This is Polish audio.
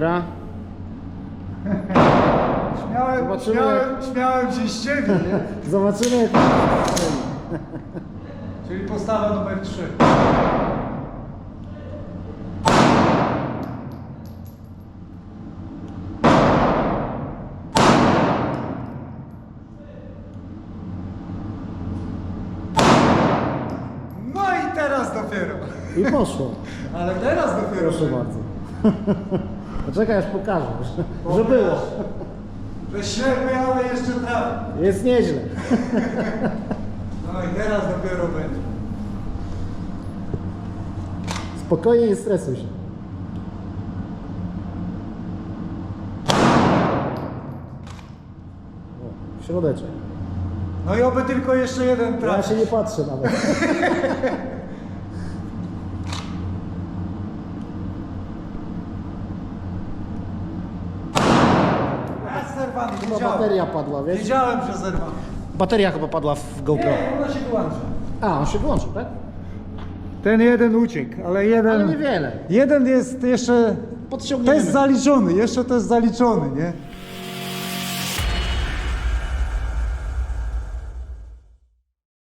Dobra. Śmiałem, Zobaczymy, śmiałem, śmiałem się z ciebie, nie? Zobaczymy jak... Czyli postawa numer 3. No i teraz dopiero. I poszło. Ale teraz dopiero. Proszę bardzo. Poczekaj aż pokażę, że- że było. Że ślepy, ale jeszcze trafi. Jest nieźle. No i teraz dopiero będzie. Spokojnie nie stresuj się. O, środeczek. No i oby tylko jeszcze jeden Ja trafi. się nie patrzę nawet. A, zerwany, Chyba wiedziałem. bateria padła, wiesz? Wiedziałem, że zerwany. Bateria chyba padła w GoPro. Nie, ona się wyłącza. A, on się włączył, tak? Ten jeden uciekł, ale jeden... Ale niewiele. Jeden jest jeszcze Podciągniemy. test zaliczony, jeszcze test zaliczony, nie?